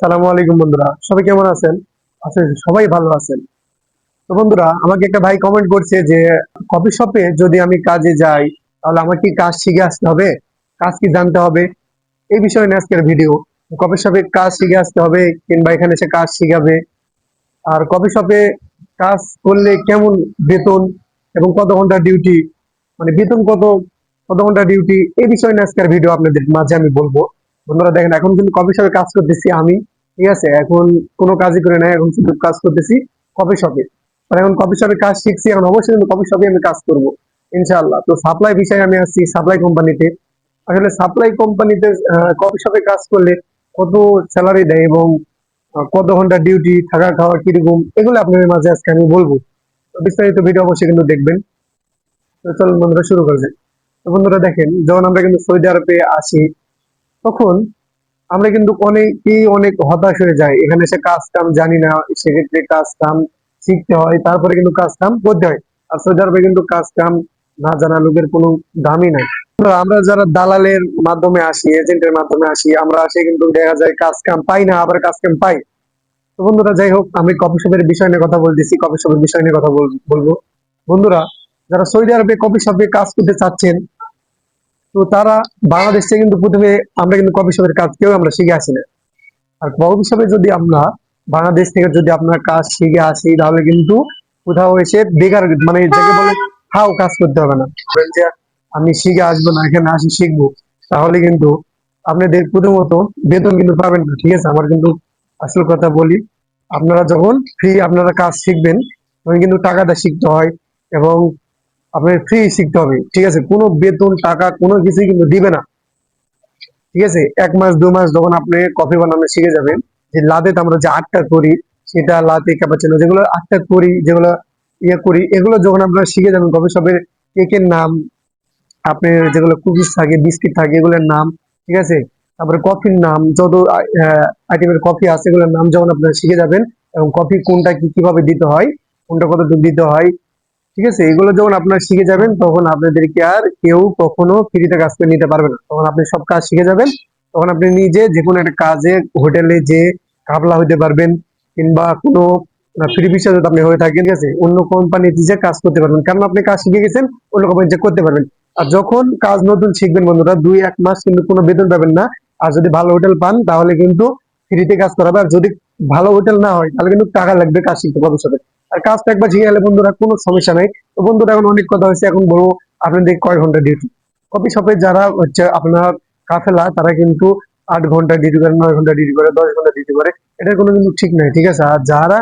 সালামু আলাইকুম বন্ধুরা, সবাই কেমন আছেন? আচ্ছা সবাই ভালো আছেন। তো বন্ধুরা, আমাকে একটা ভাই কমেন্ট করছে যে কফি শপে যদি আমি কাজে যাই, তাহলে আমার কি কাজ শিখে আসতে হবে? কাজ কি জানতে হবে? এই বিষয়ে নিয়ে আজকের ভিডিও কফি শপে কাজ শিখে আসতে হবে, কিংবা এখানে এসে কাজ শিখাবে। আর কফি শপে কাজ করলে কেমন বেতন এবং কত ঘণ্টা ডিউটি মানে বেতন কত কত ঘণ্টা ডিউটি এই বিষয়ে নিয়ে আজকের ভিডিও আপনাদের মাঝে আমি বলব। বন্ধুরা দেখেন, এখন কিন্তু কফি শপে কাজ করতেছি আমি, ঠিক আছে? এখন কোনো কাজই করে নাই, এখন শুধু কাজ করতেছি কফি শপে আর এখন কফি শপে কাজ শিখছি, এখন অবশ্যই কিন্তু কফি শপে আমি কাজ করব, ইনশাআল্লাহ। তো সাপ্লাই বিষয়ে আমি আসছি সাপ্লাই কোম্পানিতে আসলে সাপ্লাই কোম্পানিতে কফি শপে কাজ করলে কত স্যালারি দেয় এবং কত ঘণ্টা ডিউটি থাকা খাওয়া কীরকম, এগুলো আপনাদের মাঝে আজকে আমি বলব। বিস্তারিত ভিডিও অবশ্যই কিন্তু দেখবেন। তো চলুন বন্ধুরা, শুরু করে তো বন্ধুরা দেখেন, যখন আমরা কিন্তু সৌদি আরবে আসি তখন আমরা কিন্তু অনেকেই অনেক হতাশ হয়ে যাই। এখানে এসে কাজ কাম জানি না সেক্ষেত্রে কাজ কাম শিখতে হয়, তারপরে কিন্তু কাজ কাম করতে হয়। আর সৌদি আরবে কিন্তু কাজ কাম না জানা লোকের কোনো দামই নাই। আমরা যারা দালালের মাধ্যমে আসি এজেন্টের মাধ্যমে আসি, আমরা আসে কিন্তু দেখা যায় কাজ কাম পাই না, আবার কাজ কাম পাই। তো বন্ধুরা, যাই হোক, আমি কফি শপের বিষয় নিয়ে কথা বলতেছি কফি শপের বিষয় নিয়ে কথা বল- বলব। বন্ধুরা, যারা সৌদি আরবে কফি শপে কাজ করতে চাচ্ছেন তো তারা বাংলাদেশ কিন্তু প্রথমে আমরা কিন্তু কফি শপের কাজ কেউ আমরা শিখে আসি না। আর কফি শপে যদি আমরা বাংলাদেশ থেকে যদি আপনার কাজ শিখে আসি, তাহলে কিন্তু কোথাও এসে বেকার মানে যাকে বলে হাও কাজ করতে হবে না। যে আমি শিখে আসব না, এখানে আসি শিখব। তাহলে কিন্তু আপনাদের প্রথমত বেতন কিন্তু পাবেন না, ঠিক আছে? আমার কিন্তু আসল কথা বলি, আপনারা যখন ফ্রি আপনারা কাজ শিখবেন, তখন কিন্তু টাকাটা শিখতে হয় এবং আপনার ফ্রি শিখতে হবে, ঠিক আছে? কোনো বেতন, টাকা, কোনো কিছুই কিন্তু দিবে না। ঠিক আছে? এক মাস, দু মাস যখন আপনি কফি বানানো শিখে যাবেন, যে লাদেত আমরা যে আটটা করি, সেটা লাতে ক্যাপাচিনো যেগুলো আটটা করি, যেগুলো ইয়ে করি, এগুলো যখন আপনারা শিখে যাবেন কফি শপের কেকের নাম, আপনার যেগুলো কুকিজ থাকে বিস্কিট থাকে, এগুলোর নাম, ঠিক আছে? তারপরে কফির নাম, যত আইটেমের কফি আছে, এগুলোর নাম যখন আপনারা শিখে যাবেন, এবং কফি কোনটা কি, কীভাবে দিতে হয়, কোনটা কতটুকু দিতে হয় ঠিক আছে? এগুলো যখন আপনারা শিখে যাবেন, তখন আপনাদেরকে আর কেউ কখনো ফ্রিতে কাজ করে নিতে পারবে না। তখন আপনি সব কাজ শিখে যাবেন। তখন আপনি নিজে যে কোনো একটা কাজে, হোটেলে যে কাবলা হইতে পারবেন কিংবা কোনো ফ্রি বিষয় যদি আপনি হয়ে থাকেন, ঠিক আছে? অন্য কোম্পানিতে যে কাজ করতে পারবেন। কারণ আপনি কাজ শিখে গেছেন, অন্য কোম্পানিতে করতে পারবেন। আর যখন কাজ নতুন শিখবেন বন্ধুরা, দুই এক মাস কিন্তু কোনো বেতন পাবেন না। আর যদি ভালো হোটেল পান, তাহলে কিন্তু ফ্রিতে কাজ করাবে। আর যদি ভালো হোটেল না হয়, তাহলে কিন্তু টাকা লাগবে কাজ শিখতে ভবিষ্যতে। আর কাজটা একবার শিখে গেলে বন্ধুরা কোনো সমস্যা নাই। তো বন্ধুরা এখন অনেক কথা হয়েছে, এখন বলব আপনাদের কয় ঘণ্টা ডিউটি? কফি শপে যারা হচ্ছে আপনার কাফেলা, তারা কিন্তু আট ঘণ্টা ডিউটি করে, নয় ঘণ্টা ডিউটি করে, দশ ঘণ্টা ডিউটি করে। এটার কোনো কিন্তু ঠিক নাই, ঠিক আছে? আর যারা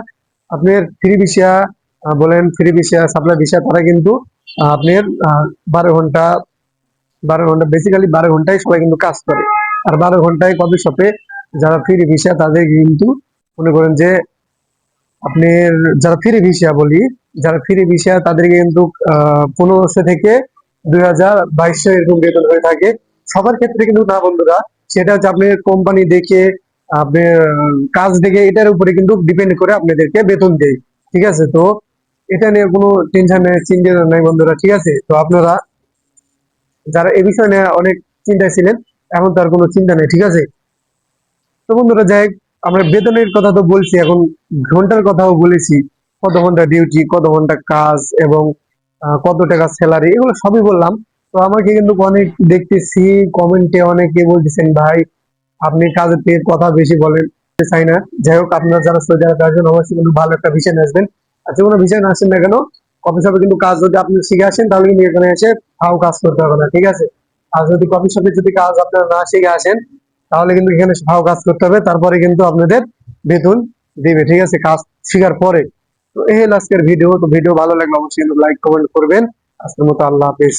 আপনার ফ্রি ভিসা বলেন ফ্রি ভিসা, সাপ্লাই ভিসা, তারা কিন্তু আপনার বারো ঘণ্টা বারো ঘণ্টা বেসিক্যালি বারো ঘন্টায় সবাই কিন্তু কাজ করে। আর বারো ঘন্টায় কফি শপে যারা ফ্রি ভিসা, তাদের কিন্তু মনে করেন যে আপনার যারা ফ্রি ভিসা বলি, যারা ফ্রি ভিসা, তাদেরকে কিন্তু পনেরোশো থেকে দুই হাজার বাইশশো এরকম বেতন হয়ে থাকে। সবার ক্ষেত্রে কিন্তু না বন্ধুরা, সেটা হচ্ছে আপনার কোম্পানি দেখে আপনার কাজ দেখে, এটার উপরে কিন্তু ডিপেন্ড করে আপনাদেরকে বেতন দেয়। ঠিক আছে? তো এটা নিয়ে কোনো টেনশন নেই, চিন্তা নাই বন্ধুরা, ঠিক আছে? তো আপনারা যারা এ বিষয় নিয়ে অনেক চিন্তায় ছিলেন, এখন তার কোনো চিন্তা নেই, ঠিক আছে? তো বন্ধুরা, যাই আমরা বেতনের কথা তো বলছি, এখন ঘণ্টার কথাও বলেছি, কত ঘণ্টা ডিউটি কত ঘণ্টা কাজ এবং কত টাকা স্যালারি এগুলো সবই বললাম। তো আমাকে কিন্তু অনেক দেখতেছি, কমেন্টে অনেকে বলতেছেন, ভাই, আপনি কাজের থেকে কথা বেশি বলেন, চাই না। যাই হোক, আপনারা যারা সৌদি আরবে আসবেন, অবশ্যই কিন্তু ভালো একটা বিষয় আসবেন। আর যে কোনো বিষয় না আসেন না কেন কফি শপে কিন্তু কাজ যদি আপনি শিখে আসেন, তাহলে কিন্তু এখানে এসে ফাও কাজ করতে হবে না, ঠিক আছে? আর যদি কফি শপে যদি কাজ আপনারা না শিখে আসেন তাহলে কিন্তু এখানে ভালো কাজ করতে হবে, তারপরে কিন্তু আপনাদের বেতন দিবে, ঠিক আছে? কাজ শেখার পরে। তো এই আজকের ভিডিও। তো ভিডিও ভালো লাগলে অবশ্যই লাইক কমেন্ট করবেন। আজকের মতো আল্লাহ হাফিজ।